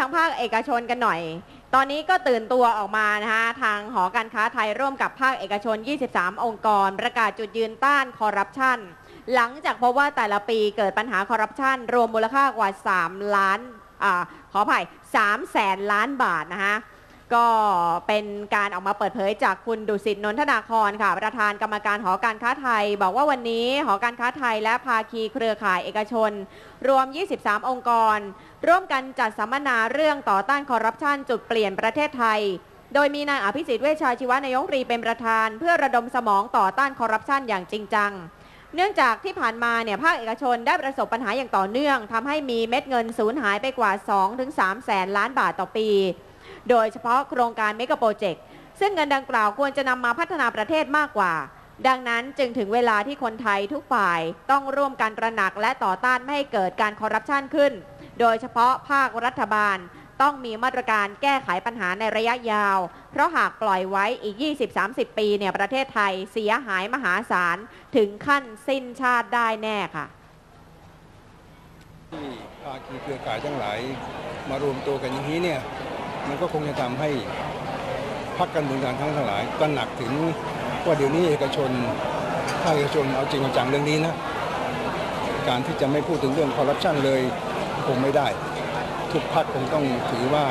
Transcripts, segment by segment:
ทางภาคเอกชนกันหน่อย ตอนนี้ก็ตื่นตัวออกมานะคะทางหอการค้าไทยร่วมกับภาคเอกชน 23 องค์กร ประกาศจุดยืนต้านคอร์รัปชัน หลังจากพบว่าแต่ละปีเกิดปัญหาคอร์รัปชัน รวมมูลค่ากว่า 3 ล้านอาขออภัย3แสนล้านบาทนะคะ ก็เป็นการออกมาเปิดเผยจากคุณดุสิตนนทนาครค่ะ ประธานกรรมการหอการค้าไทย บอกว่าวันนี้หอการค้าไทยและภาคีเครือข่ายเอกชน รวม 23 องค์กร ร่วมกันจัดสัมมนาเรื่องต่อต้านคอร์รัปชันจุดเปลี่ยนประเทศไทย โดยมีนายอภิสิทธิ์เวชชาชีวะนายกรัฐมนตรีเป็นประธาน เพื่อระดมสมองต่อต้านคอร์รัปชันอย่างจริงจังเนื่องจากที่ผ่านมาเนี่ยภาคเอกชนได้ประสบปัญหาอย่างต่อเนื่องทำให้มีเม็ดเงินสูญหายไปกว่า 2-3 แสนล้านบาทต่อปี โดยเฉพาะโครงการเมกะโปรเจกต์ซึ่งเงินดังกล่าวควรจะนำมาพัฒนาประเทศมากกว่า ดังนั้นจึงถึงเวลาที่คนไทยทุกฝ่ายต้องร่วมกันตระหนักและต่อต้านไม่ให้เกิดการคอร์รัปชันขึ้น โดยเฉพาะภาครัฐบาลต้องมีมาตรการแก้ไขปัญหาในระยะยาว เพราะหากปล่อยไว้อีก 20-30 ปีเนี่ยประเทศไทยเสียหายมหาศาล ถึงขั้นสิ้นชาติได้แน่ค่ะ ที่ภาคีเครือข่ายทั้งหลายมารวมตัวกันอย่างนี้เนี่ย มันก็คงจะทำให้พรรคการเมืองต่างทั้งทั้งหลายตระหนักถึงว่าเดี๋ยวนี้เอกชนภาคเอกชนเอาจริงเอาจังเรื่องนี้นะการที่จะไม่พูดถึงเรื่องคอร์รัปชันเลยคงไม่ได้ ทุกพรรคคงต้องถือว่า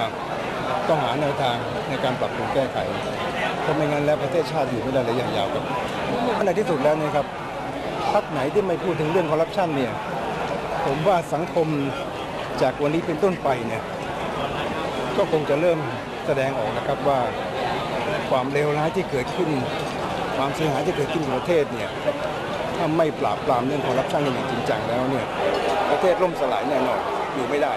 ต้องหาแนวทางในการปรับปรุงแก้ไขเพราะไม่งั้นแล้วประเทศชาติอยู่ไม่ได้ระยะยาวครับในที่สุดแล้วเนะครับพรรคไหนที่ไม่พูดถึงเรื่องคอร์รัปชันเนี่ยผมว่าสังคมจากวันนี้เป็นต้นไปเนี่ย ก็คงจะเริ่มแสดงออกนะครับว่าความเลวร้ายที่เกิดขึ้น ความเสียหายที่เกิดขึ้นในประเทศเนี่ยถ้าไม่ปราบปรามเรื่องคอร์รัปชันอย่างจริงจังแล้วเนี่ยประเทศล่มสลายแน่นอนอยู่ไม่ได้